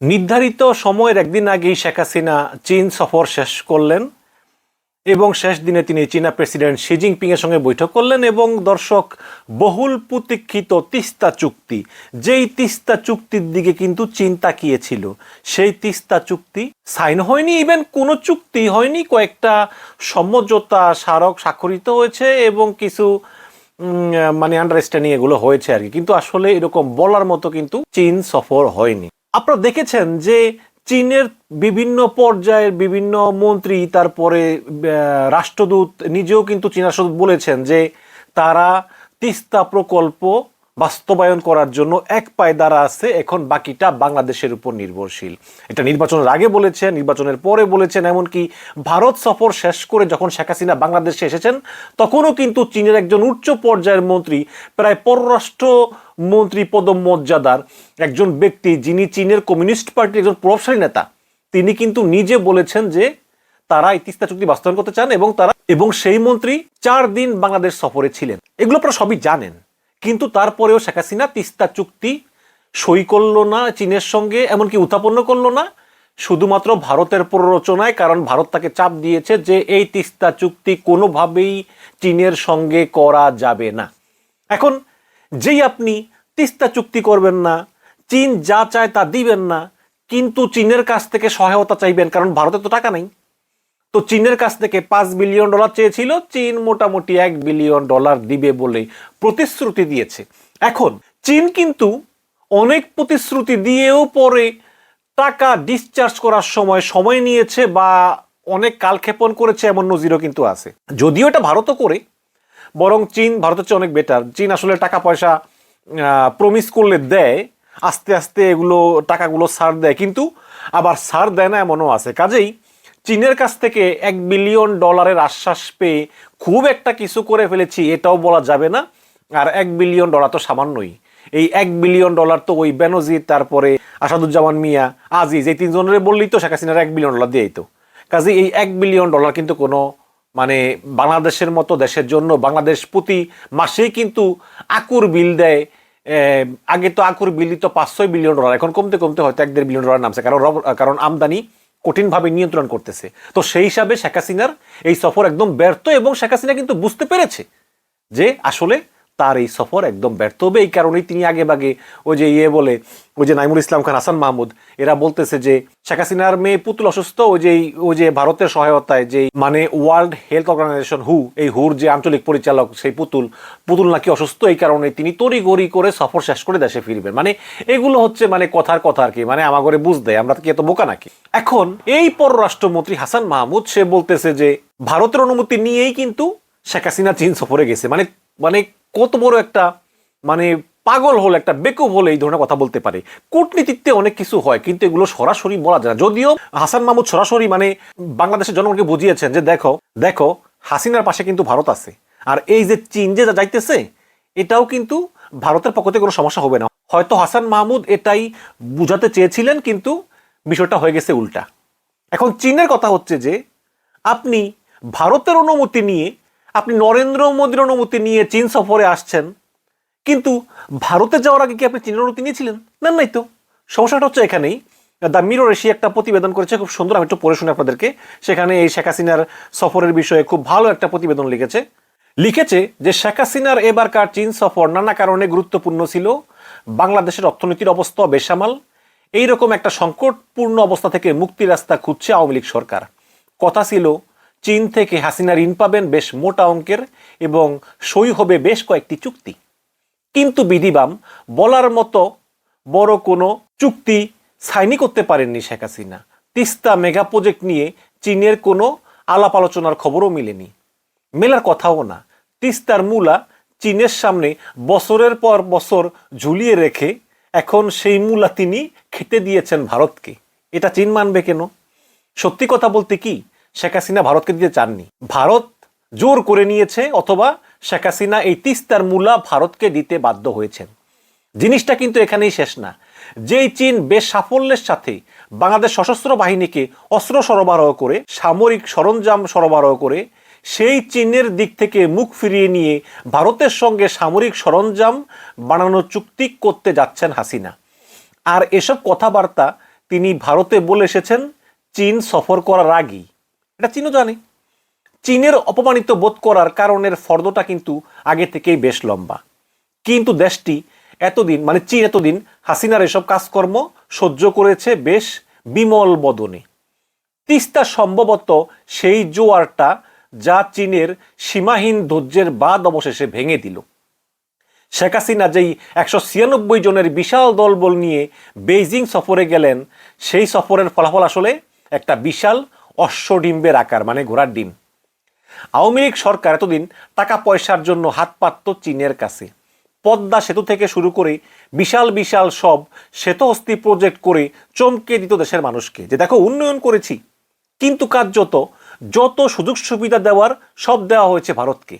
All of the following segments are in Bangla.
নির্ধারিত সময়ের একদিন আগেই শেখ হাসিনা চীন সফর শেষ করলেন এবং শেষ দিনে তিনি চীনা প্রেসিডেন্ট শি জিনপিং এর সঙ্গে বৈঠক করলেন এবং দর্শক, বহুল প্রতীক্ষিত তিস্তা চুক্তি, যেই তিস্তা চুক্তির দিকে কিন্তু চীন তাকিয়েছিল, সেই তিস্তা চুক্তি সাইন হয়নি ইভেন কোনো চুক্তি হয়নি, কয়েকটা সমঝোতা স্মারক স্বাক্ষরিত হয়েছে এবং কিছু মানে আন্ডারস্ট্যান্ডিং এগুলো হয়েছে আর কি। কিন্তু আসলে এরকম বলার মতো কিন্তু চীন সফর হয়নি। আপনারা দেখেছেন যে চীনের বিভিন্ন পর্যায়ের বিভিন্ন মন্ত্রী, তারপরে রাষ্ট্রদূত নিজেও কিন্তু চীনা বলেছেন যে তারা তিস্তা প্রকল্প বাস্তবায়ন করার জন্য এক পায়ে দ্বারা আছে, এখন বাকিটা বাংলাদেশের উপর নির্ভরশীল। এটা নির্বাচনের আগে বলেছেন, নির্বাচনের পরে বলেছেন, এমনকি ভারত সফর শেষ করে যখন শেখ হাসিনা বাংলাদেশে এসেছেন, তখনও কিন্তু চীনের একজন উচ্চ পর্যায়ের মন্ত্রী, প্রায় পররাষ্ট্র মন্ত্রী পদমর্যাদার একজন ব্যক্তি, যিনি চীনের কমিউনিস্ট পার্টির একজন প্রভাবশালী নেতা, তিনি কিন্তু নিজে বলেছেন যে তারা এই তিস্তা চুক্তি বাস্তবায়ন করতে চান এবং তারা, এবং সেই মন্ত্রী চার দিন বাংলাদেশ সফরে ছিলেন। এগুলো আপনারা সবই জানেন। কিন্তু তারপরেও শেখ হাসিনা তিস্তা চুক্তি সই করল না চীনের সঙ্গে, এমনকি উত্থাপন্ন করল না। শুধুমাত্র ভারতের প্ররোচনায়, কারণ ভারত তাকে চাপ দিয়েছে যে এই তিস্তা চুক্তি কোনোভাবেই চীনের সঙ্গে করা যাবে না। এখন যেই আপনি তিস্তা চুক্তি করবেন না, চীন যা চায় তা দিবেন না, কিন্তু চীনের কাছ থেকে সহায়তা চাইবেন, কারণ ভারতে তো টাকা নেই। তো চীনের কাছ থেকে পাঁচ বিলিয়ন ডলার চেয়েছিল, চীন মোটামুটি এক বিলিয়ন ডলার দিবে বলে প্রতিশ্রুতি দিয়েছে। এখন, চীন কিন্তু অনেক প্রতিশ্রুতি দিয়েও পরে টাকা ডিসচার্জ করার সময় সময় নিয়েছে বা অনেক কালক্ষেপণ করেছে এমন নজিরও কিন্তু আছে। যদিও এটা ভারতও করে, বরং চীন ভারতের চেয়ে অনেক বেটার চীন আসলে টাকা পয়সা প্রমিস করলে দেয়, আস্তে আস্তে এগুলো, টাকাগুলো সার দেয়, কিন্তু আবার সার দেয় না এমনও আছে। কাজেই চীনের কাছ থেকে এক বিলিয়ন ডলারের আশ্বাস পেয়ে খুব একটা কিছু করে ফেলেছি, এটাও বলা যাবে না। আর এক বিলিয়ন ডলার তো সামান্যই। এই এক বিলিয়ন ডলার তো ওই বেনজির, তারপরে আসাদুজ্জামান মিয়া, আজিজ, এই তিনজনের বললেই তো শেখ হাসিনার এক বিলিয়ন ডলার দিয়েই তো। কাজে এই এক বিলিয়ন ডলার কিন্তু কোনো মানে বাংলাদেশের মতো দেশের জন্য, বাংলাদেশ প্রতি মাসেই কিন্তু আকুর বিল দেয়। আগে তো আকুর বিল দিত পাঁচশো বিলিয়ন ডলার, এখন কমতে কমতে হয়তো এক দেড় বিলিয়ন ডলার নামছে, কারণ কারণ আমদানি কঠিনভাবে নিয়ন্ত্রণ করতেছে। তো সেই হিসাবে শেখ হাসিনার এই সফর একদম ব্যর্থ এবং শেখ হাসিনা কিন্তু বুঝতে পেরেছে যে আসলে তার এই সফর একদম ব্যর্থ। হবে এই কারণেই তিনি আগে বাগে ওই যে ইয়ে বলে, ওই যে নাইমুল ইসলাম খান, হাসান মাহমুদ, এরা বলতেছে যে শেখ হাসিনার মেয়ে পুতুল অসুস্থ, ওই যে ওই যে ভারতের সহায়তায় যে মানে ওয়ার্ল্ড হেলথ অর্গানাইজেশন হু, এই হুর যে আঞ্চলিক পরিচালক সেই পুতুল পুতুল নাকি অসুস্থ, এই কারণে তিনি তড়ি গড়ি করে সফর শেষ করে দেশে ফিরবেন। মানে এগুলো হচ্ছে মানে কথার কথা আর কি মানে আমার ঘরে বুঝ দেয়, আমরা কি এত বোকা নাকি? এখন এই পররাষ্ট্রমন্ত্রী হাসান মাহমুদ, সে বলতেছে যে ভারতের অনুমতি নিয়েই কিন্তু শেখ হাসিনা চীন সফরে গেছে। মানে মানে কত বড় একটা মানে পাগল হলে, একটা বেকুব হলে এই ধরনের কথা বলতে পারে। কূটনীতিতে অনেক কিছু হয়, কিন্তু এগুলো সরাসরি বলা যায় না। যদিও হাসান মাহমুদ সরাসরি মানে বাংলাদেশের জনগণকে বুঝিয়েছেন যে দেখো দেখো, হাসিনার পাশে কিন্তু ভারত আছে। আর এই যে চীন যে যা যাইতেছে, এটাও কিন্তু ভারতের পক্ষ থেকে কোনো সমস্যা হবে না। হয়তো হাসান মাহমুদ এটাই বুঝাতে চেয়েছিলেন, কিন্তু বিষয়টা হয়ে গেছে উল্টা। এখন চীনের কথা হচ্ছে যে, আপনি ভারতের অনুমতি নিয়ে আপনি নরেন্দ্র মোদীর অনুমতি নিয়ে চীন সফরে আসছেন, কিন্তু ভারতে যাওয়ার আগে কি আপনি চীনের অনুমতি নিয়েছিলেন? না, নাই তো। সমস্যাটা হচ্ছে এখানেই। দ্য মিরর এশিয়া একটা প্রতিবেদন করেছে, খুব সুন্দর, আমি একটু পড়ে শুনি আপনাদেরকে। সেখানে এই শেখ হাসিনার সফরের বিষয়ে খুব ভালো একটা প্রতিবেদন লিখেছে। লিখেছে যে শেখ হাসিনার এবারকার চীন সফর নানা কারণে গুরুত্বপূর্ণ ছিল। বাংলাদেশের অর্থনীতির অবস্থা বেসামাল। এইরকম একটা সংকটপূর্ণ অবস্থা থেকে মুক্তির রাস্তা খুঁজছে আওয়ামী লীগ সরকার। কথা ছিল চীন থেকে হাসিনা ঋণ পাবেন বেশ মোটা অঙ্কের এবং সই হবে বেশ কয়েকটি চুক্তি। কিন্তু বিধিবাম, বলার মতো বড় কোনো চুক্তি সাইনই করতে পারেননি শেখ হাসিনা। তিস্তা মেগা প্রজেক্ট নিয়ে চীনের কোনো আলাপ আলোচনার খবরও মিলেনি। মেলার কথাও না, তিস্তার মূলা চীনের সামনে বছরের পর বছর ঝুলিয়ে রেখে এখন সেই মূলা তিনি খেতে দিয়েছেন ভারতকে। এটা চীন মানবে কেন? সত্যি কথা বলতে কি শেখ হাসিনা ভারতকে দিতে চাননি। ভারত জোর করে নিয়েছে অথবা শেখ হাসিনা এই তিস্তার মূলা ভারতকে দিতে বাধ্য হয়েছেন। জিনিসটা কিন্তু এখানেই শেষ না। যেই চীন বেশ সাফল্যের সাথে বাংলাদেশ সশস্ত্র বাহিনীকে অস্ত্র সরবরাহ করে, সামরিক সরঞ্জাম সরবরাহ করে, সেই চীনের দিক থেকে মুখ ফিরিয়ে নিয়ে ভারতের সঙ্গে সামরিক সরঞ্জাম বানানোর চুক্তি করতে যাচ্ছেন হাসিনা। আর এসব কথাবার্তা তিনি ভারতে বলে এসেছেন, চীন সফর করার আগেই। এটা চীনও জানে। চীনের অপমানিত বোধ করার কারণের ফর্দটা কিন্তু আগে থেকেই বেশ লম্বা। কিন্তু দেশটি এতদিন মানে চীন এতদিন হাসিনার এসব কাজকর্ম সহ্য করেছে বেশ বিমল বদনে। তিস্তা সম্ভবত সেই জোয়ারটা যা চীনের সীমাহীন ধৈর্যের বাদ অবশেষে ভেঙে দিল। শেখ হাসিনা যেই একশো ছিয়ানব্বই জনের বিশাল দলবল নিয়ে বেইজিং সফরে গেলেন, সেই সফরের ফলাফল আসলে একটা বিশাল অশ্বডিম্বের আকার মানে ঘোড়ার ডিম। আওয়ামী লীগ সরকার এতদিন টাকা পয়সার জন্য হাত পাতত চীনের কাছে। পদ্মা সেতু থেকে শুরু করে বিশাল বিশাল সব শ্বেতহস্তি প্রজেক্ট করে চমকে দিত দেশের মানুষকে। যে দেখো, উন্নয়ন করেছি, কিন্তু কার্যত যত সুযোগ সুবিধা দেওয়ার সব দেওয়া হয়েছে ভারতকে।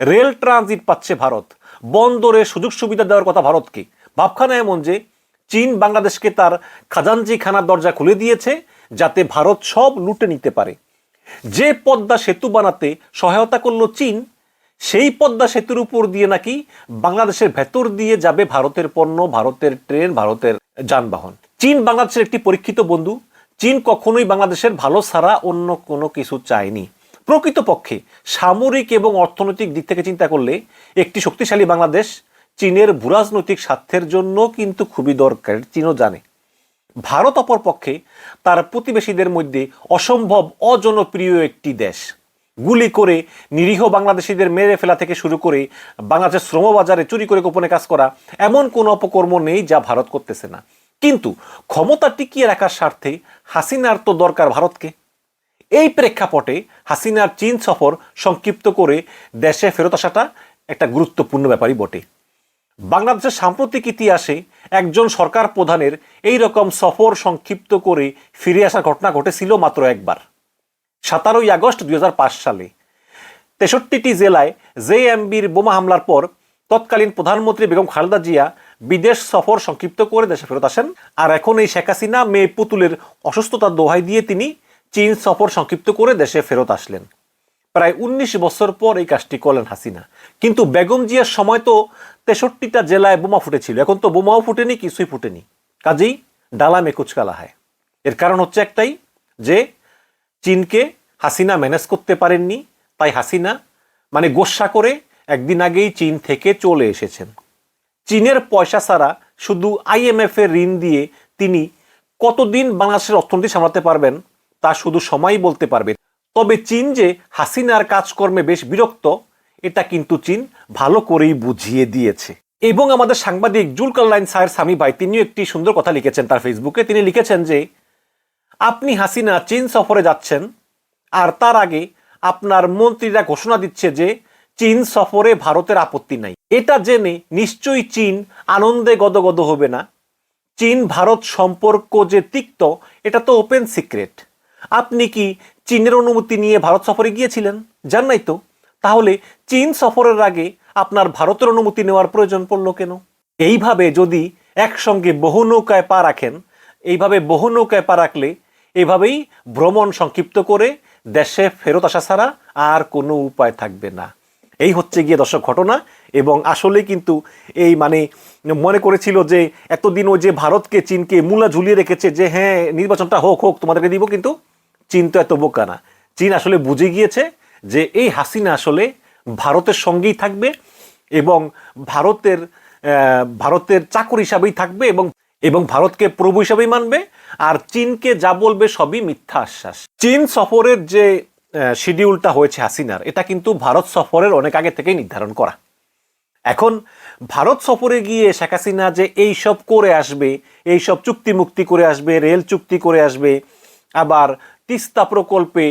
রেল ট্রানজিট পাচ্ছে ভারত, বন্দরে সুযোগ সুবিধা দেওয়ার কথা ভারতকে। ভাবখানা এমন যে, চীন বাংলাদেশকে তার খাজানজি খানার দরজা খুলে দিয়েছে যাতে ভারত সব লুটে নিতে পারে। যে পদ্মা সেতু বানাতে সহায়তা করল চীন, সেই পদ্মা সেতুর উপর দিয়ে নাকি বাংলাদেশের ভেতর দিয়ে যাবে ভারতের পণ্য, ভারতের ট্রেন, ভারতের যানবাহন। চীন বাংলাদেশের একটি পরীক্ষিত বন্ধু। চীন কখনোই বাংলাদেশের ভালো ছাড়া অন্য কোনো কিছু চায়নি। প্রকৃতপক্ষে সামরিক এবং অর্থনৈতিক দিক থেকে চিন্তা করলে একটি শক্তিশালী বাংলাদেশ চীনের ভূরাজনৈতিক স্বার্থের জন্য কিন্তু খুবই দরকার, চীনও জানে। ভারত অপরপক্ষে তার প্রতিবেশীদের মধ্যে অসম্ভব অজনপ্রিয় একটি দেশ। গুলি করে নিরীহ বাংলাদেশিদের মেরে ফেলা থেকে শুরু করে বাংলাদেশের শ্রমবাজারে চুরি করে গোপনে কাজ করা এমন কোনো অপকর্ম নেই যা ভারত করতেছে না। কিন্তু ক্ষমতা টিকিয়ে রাখার স্বার্থে হাসিনার তো দরকার ভারতকে। এই প্রেক্ষাপটে হাসিনার চীন সফর সংক্ষিপ্ত করে দেশে ফেরত আসাটা একটা গুরুত্বপূর্ণ ব্যাপারই বটে। বাংলাদেশের সাম্প্রতিক ইতিহাসে একজন সরকার প্রধানের এই রকম সফর সংক্ষিপ্ত করে ফিরে আসার ঘটনা ঘটেছিল মাত্র একবার। সাতারোই আগস্ট দুই হাজার পাঁচ সালে তেষট্টিটি জেলায় জেএমবির বোমা হামলার পর তৎকালীন প্রধানমন্ত্রী বেগম খালেদা জিয়া বিদেশ সফর সংক্ষিপ্ত করে দেশে ফেরত আসেন আর এখন এই শেখ হাসিনা মেয়ে পুতুলের অসুস্থতার দোহাই দিয়ে তিনি চীন সফর সংক্ষিপ্ত করে দেশে ফেরত আসলেন। প্রায় উনিশ বছর পর এই কাজটি করলেন হাসিনা। কিন্তু বেগম জিয়ার সময় তো তেষট্টিটা জেলায় বোমা ফুটেছিল। এখন তো বোমাও ফুটেনি, কিছুই ফুটেনি। কাজেই ডালা মেকুচকালা হয়। এর কারণ হচ্ছে একটাই, যে চীনকে হাসিনা ম্যানেজ করতে পারেননি। তাই হাসিনা মানে গোসা করে একদিন আগেই চীন থেকে চলে এসেছেন। চীনের পয়সা ছাড়া শুধু আইএমএফ এর ঋণ দিয়ে তিনি কতদিন বাংলাদেশের অর্থনীতি সামলাতে পারবেন, তা শুধু সময়ই বলতে পারবে তবে চীন যে হাসিনার কাজকর্মে বেশ বিরক্ত, এটা কিন্তু চীন ভালো করেই বুঝিয়ে দিয়েছে। এবং আমাদের সাংবাদিক জুল জুলকাল্লাইন সাহের স্বামী ভাই, তিনিও একটি সুন্দর কথা লিখেছেন তার ফেসবুকে। তিনি লিখেছেন যে, আপনি হাসিনা চীন সফরে যাচ্ছেন আর তার আগে আপনার মন্ত্রীরা ঘোষণা দিচ্ছে যে চীন সফরে ভারতের আপত্তি নাই। এটা জেনে নিশ্চয়ই চীন আনন্দে গদগদ হবে না। চীন ভারত সম্পর্ক যে তিক্ত, এটা তো ওপেন সিক্রেট আপনি কি চীনের অনুমতি নিয়ে ভারত সফরে গিয়েছিলেন? জান নাই তো? তাহলে চীন সফরের আগে আপনার ভারতের অনুমতি নেওয়ার প্রয়োজন পড়ল কেন? এইভাবে যদি একসঙ্গে বহু নৌকায় পা রাখেন, এইভাবে বহু নৌকায় পা রাখলে এইভাবেই ভ্রমণ সংক্ষিপ্ত করে দেশে ফেরত আসা ছাড়া আর কোনো উপায় থাকবে না। এই হচ্ছে গিয়ে দর্শক ঘটনা এবং আসলে কিন্তু এই মানে মনে করেছিল যে এতদিন ও যে ভারতকে, চীনকে মূলা ঝুলিয়ে রেখেছে যে হ্যাঁ নির্বাচনটা হোক হোক, তোমাদেরকে দিব কিন্তু চীন তো এত বোকা না। চীন আসলে বুঝে গিয়েছে যে এই হাসিনা আসলে ভারতের সঙ্গেই থাকবে এবং ভারতের ভারতের চাকর হিসাবেই থাকবে এবং এবং ভারতকে প্রভু হিসাবেই মানবে। আর চীনকে যা বলবে সবই মিথ্যা আশ্বাস। চীন সফরের যে শিডিউলটা হয়েছে হাসিনার, এটা কিন্তু ভারত সফরের অনেক আগে থেকেই নির্ধারণ করা। এখন ভারত সফরে গিয়ে শেখ হাসিনা যে এই সব করে আসবে, এই সব চুক্তি মুক্তি করে আসবে, রেল চুক্তি করে আসবে, আবার তিস্তা প্রকল্পে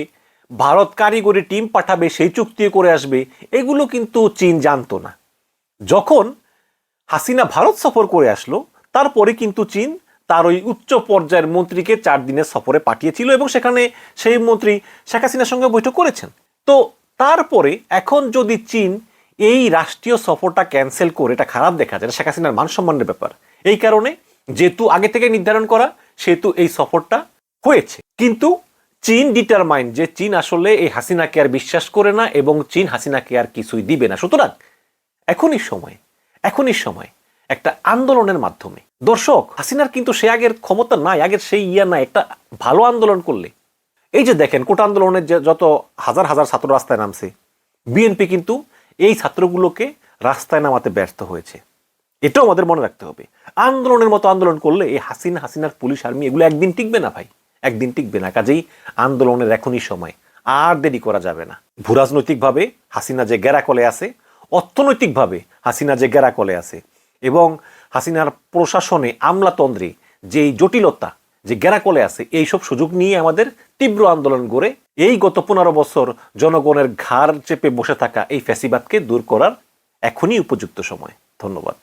ভারত কারিগরি টিম পাঠাবে, সেই চুক্তি করে আসবে, এগুলো কিন্তু চীন জানতো না। যখন হাসিনা ভারত সফর করে আসলো, তারপরে কিন্তু চীন তার ওই উচ্চ পর্যায়ের মন্ত্রীকে চার দিনের সফরে পাঠিয়েছিল এবং সেখানে সেই মন্ত্রী শেখ হাসিনার সঙ্গে বৈঠক করেছেন। তো তারপরে এখন যদি চীন এই রাষ্ট্রীয় সফরটা ক্যান্সেল করে, এটা খারাপ দেখা যায় শেখ হাসিনার মান সম্মানের ব্যাপার। এই কারণে যেহেতু আগে থেকে নির্ধারণ করা, সেহেতু এই সফরটা হয়েছে। কিন্তু চীন ডিটারমাইন যে চীন আসলে এই হাসিনাকে আর বিশ্বাস করে না এবং চীন হাসিনাকে আর কিছুই দিবে না। সুতরাং এখনই সময় এখনই সময় একটা আন্দোলনের মাধ্যমে। দর্শক, হাসিনার কিন্তু সে আগের ক্ষমতা নাই, আগের সেই ইয়া নাই, একটা ভালো আন্দোলন করলে। এই যে দেখেন, কোটা আন্দোলনের যে যত হাজার হাজার ছাত্র রাস্তায় নামছে বিএনপি কিন্তু এই ছাত্রগুলোকে রাস্তায় নামাতে ব্যর্থ হয়েছে। এটাও আমাদের মনে রাখতে হবে। আন্দোলনের মতো আন্দোলন করলে এই হাসিনা, হাসিনার পুলিশ, আর্মি, এগুলো একদিন টিকবে না ভাই। একদিন টিকবে না। কাজেই আন্দোলনের এখনই সময়। আর দেরি করা যাবে না। ভূরাজনৈতিকভাবে হাসিনা যে গেরাকলে আছে, অর্থনৈতিকভাবে হাসিনা যে গেরাকলে আছে এবং হাসিনার প্রশাসনে আমলাতন্ত্রে যেই জটিলতা, যে গেরাকলে আছে এইসব সুযোগ নিয়ে আমাদের তীব্র আন্দোলন গড়ে এই গত পনেরো বছর জনগণের ঘাড় চেপে বসে থাকা এই ফ্যাসিবাদকে দূর করার এখনই উপযুক্ত সময়। ধন্যবাদ।